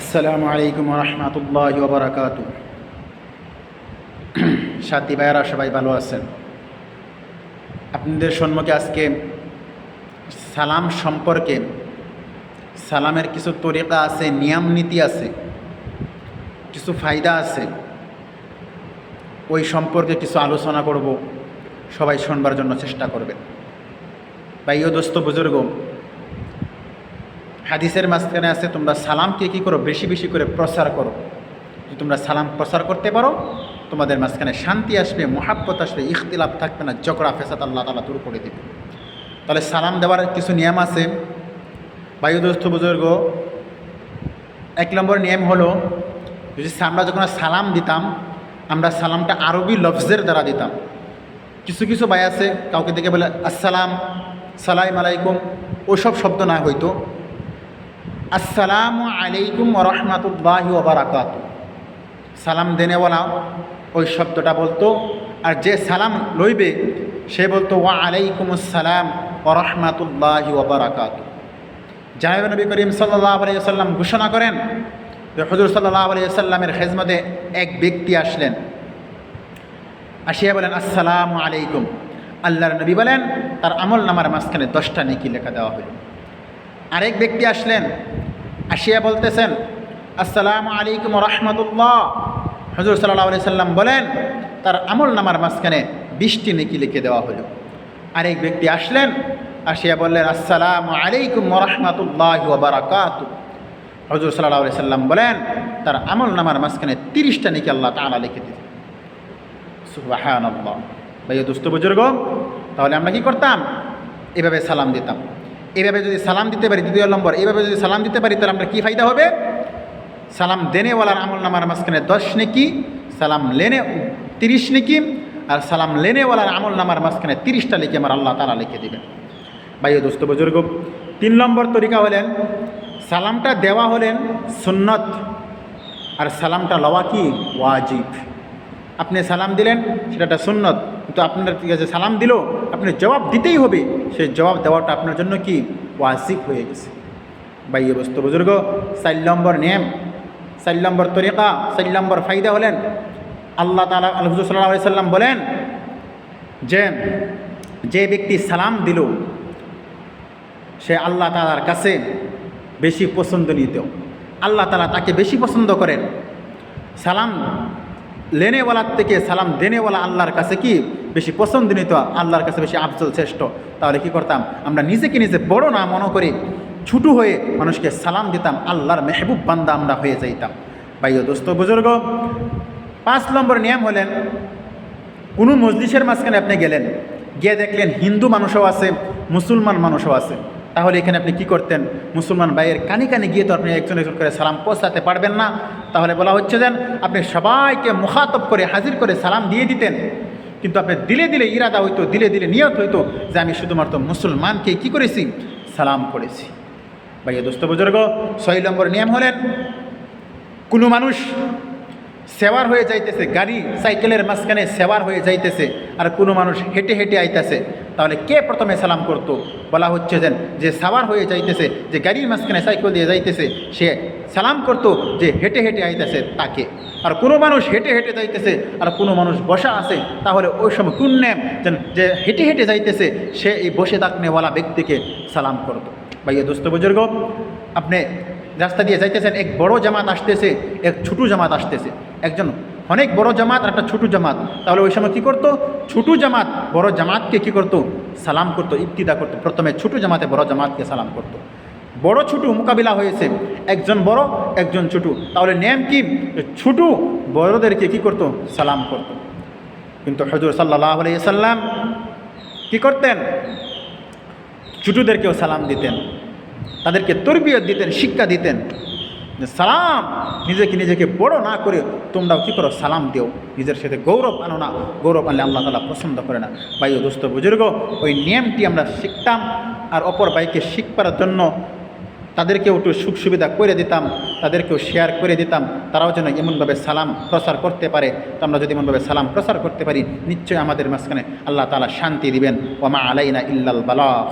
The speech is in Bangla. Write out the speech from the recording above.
আসসালামু আলাইকুম রহমতুল্লাহ বারাকাত সাথী ভাইয়ারা, সবাই ভালো আছেন? আপনাদের সম্মুখে আজকে সালাম সম্পর্কে সালামের কিছু তরিকা আছে, নিয়ম নীতি আছে, কিছু ফায়দা আছে। ওই সম্পর্কে কিছু আলোচনা করব। সবাই শোনবার জন্য চেষ্টা করবেন। ভাই ও দোস্ত বুজুর্গ হাদিসের মাঝখানে আছে, তোমরা সালামকে কী করো? বেশি বেশি করে প্রচার করো। যদি তোমরা সালাম প্রচার করতে পারো, তোমাদের মাঝখানে শান্তি আসবে, মহাব্বত আসবে, ইখতিলাফ থাকবে না জকড়া ফেসাদ আল্লাহ তালা দূর করে দেবে। তাহলে সালাম দেওয়ার কিছু নিয়ম আছে। বায়ুদোস্ত বুজুর্গ, এক নম্বর নিয়ম হলো, যদি আমরা যখন সালাম দিতাম, আমরা সালামটা আরবি লফজের দ্বারা দিতাম। কিছু কিছু ভাই আছে, কাউকে দেখে বলে, আসসালাম, সালাম আলাইকুম ওসব শব্দ না হইতো। আসসালামু আলাইকুম রহমাতুল্লাহ ওবরাকাত সালাম দেনেওয়ালা ওই শব্দটা বলতো, আর যে সালাম লইবে, সে বলতো, ওয়া আলাইকুম আসসালাম ও রহমাতুল্লাহ ওবরাকাত জাহেব নবী করিম সাল্লাহ আলাইসাল্লাম ঘোষণা করেন হজুর সাল্লাহ আলাইসাল্লামের খেজমতে এক ব্যক্তি আসলেন। আসিয়া বলেন, আসসালামু আলাইকুম। আল্লাহর নবী বলেন, তার আমল নামার মাঝখানে দশটা নেকি লেখা দেওয়া হলো। আরেক ব্যক্তি আসলেন, আসিয়া বলতেছেন, আসসালামু আলাইকুম রহমতুল্লাহ। হজুর সাল্লাহ সাল্লাম বলেন, তার আমল নামার মাঝখানে বৃষ্টি নেকি লিখে দেওয়া হলো। আরেক ব্যক্তি আসলেন, আসিয়া বললেন, আসসালামু আলাইকুম রহমতুল্লাহ বারাকাত। হজুর সাল্লাহ সাল্লাম বলেন, তার আমল নামার মাঝখানে তিরিশটা নেকি আল্লাহ তালা লিখে দিতে সুবাহান আল্লাহ ভাই দুস্থ বুজুর্গ, তাহলে আমরা কি করতাম? এভাবে সালাম দিতাম। এভাবে যদি সালাম দিতে পারি, দ্বিতীয় নম্বর এভাবে যদি সালাম দিতে পারি, তাহলে আমরা কী ফায়দা হবে? সালাম দেনেওয়ালার আমল নামার মাঝখানে দশ নেকি, সালাম লেনে তিরিশ নেকি, আর সালাম লেনেওয়ালার আমল নামার মাঝখানে তিরিশটা লিখে আমার আল্লাহ তালা লিখে দেবেন। ভাই দোস্ত বুজুর্গ, তিন নম্বর তরিকা হলেন, সালামটা দেওয়া হলেন সুন্নত, আর সালামটা লওয়া কি? ওয়াজিব। আপনি সালাম দিলেন সেটা একটা সুন্নত, কিন্তু আপনার কাছে সালাম দিল আপনি জবাব দিতেই হবে। সেই জবাব দেওয়াটা আপনার জন্য কি? ওয়াজিব হয়ে গেছে। বা ইয়ে বস্তু বুজুর্গ, চার নম্বর নিয়ম, চার নম্বর তরিকা, চার নম্বর ফায়দা হলেন। আল্লাহ তালা আল্লাহ সাল্লাহ সাল্লাম বলেন যে যে ব্যক্তি সালাম দিল, সে আল্লাহ তালার কাছে বেশি পছন্দনীয়। আল্লাহ তালা তাকে বেশি পছন্দ করেন। সালাম লেনেওয়ালার থেকে সালাম দেনেওয়ালা আল্লাহর কাছে কি বেশি পছন্দনীয়? আল্লাহর কাছে বেশি আফজল শ্রেষ্ঠ। তাহলে কি করতাম? আমরা নিজেকে নিজে বড় না মনে করি ছুটু হয়ে মানুষকে সালাম দিতাম, আল্লাহর মেহবুব বান্দা আমরা হয়ে যাইতাম। ভাইও দোস্ত, বুজুর্গ, পাঁচ নম্বর নিয়ম হলেন, কোনো মসজিষের মাঝখানে আপনি গেলেন, গিয়ে দেখলেন হিন্দু মানুষও আছে, মুসলমান মানুষও আছে। তাহলে এখানে আপনি কি করতেন? মুসলমান ভাইয়ের কানে কানে গিয়ে তো আপনি একজন একজন করে সালাম পৌঁছাতে পারবেন না। তাহলে বলা হচ্ছে যেন আপনি সবাইকে মুখাতব করে হাজির করে সালাম দিয়ে দিতেন। কিন্তু আপনি দিলে দিলে ইরাদা হইতো, দিলে দিলে নিয়ত হইতো যে আমি শুধুমাত্র মুসলমানকে কি করেছি? সালাম করেছি ভাইয়া, দোস্ত বুজুর্গ, ছয় নম্বর নিয়ম হলেন, কোনো মানুষ সেবার হয়ে যাইতেছে, গাড়ি, সাইকেলের মাঝখানে সেবার হয়ে যাইতেছে আর কোনো মানুষ হেঁটে হেঁটে আইতেছে, তাহলে কে প্রথমে সালাম করতো? বলা হচ্ছে যেন যে সাবার হয়ে যাইতেছে, যে গাড়ির মাঝখানে সাইকেল দিয়ে যাইতেছে, সে সালাম করতো যে হেঁটে হেঁটে আইতেছে তাকে। আর কোনো মানুষ হেঁটে হেঁটে যাইতেছে, আর কোনো মানুষ বসা আছে, তাহলে ওই সময় কোন নেম যেন যে হেঁটে হেঁটে যাইতেছে, সে এই বসে থাকনেওয়ালা ব্যক্তিকে সালাম করতো। ভাইয়া, দোস্ত বুজুর্গ, আপনি রাস্তা দিয়ে যাইতেছেন, এক বড় জামাত আসতেছে, এক ছোটো জামাত আসতেছে। একজন অনেক বড় জামাত আর একটা ছোটো জামাত। তাহলে ওই সময় কী করতো? ছোটো জামাত, বড় জামাতকে কী করতো? সালাম করতো ইফতিদা করতো। প্রথমে ছোটো জামাতে বড় জামাতকে সালাম করতো। বড় ছোটো মোকাবিলা হয়েছে। একজন বড়, একজন ছোটো। তাহলে নেম কি? ছোটো বড়দেরকে কী করতো? সালাম করতো। কিন্তু হজুর সাল্লাহ আলাইসাল্লাম কী করতেন? ছোটোদেরকেও সালাম দিতেন। তাদেরকে তরবিয়ত দিতেন, শিক্ষা দিতেন। সালাম, নিজেকে নিজেকে বড় না করে তোমরাও কী করো? সালাম দিও। নিজের সাথে গৌরব আনো না। গৌরব আনলে আল্লাহ তালা পছন্দ করে না। ভাই ও দোস্ত, বুজুর্গ, ওই নিয়মটি আমরা শিখতাম আর অপর ভাইকে শিখবার জন্য তাদেরকেও একটু সুখ সুবিধা করে দিতাম, তাদেরকেও শেয়ার করে দিতাম। তারাও যেন এমনভাবে সালাম প্রচার করতে পারে। তো আমরা যদি এমনভাবে সালাম প্রচার করতে পারি, নিশ্চয়ই আমাদের মাঝখানে আল্লাহ তালা শান্তি দিবেন। ওমা আলাইনা ইল্লাল বালাহ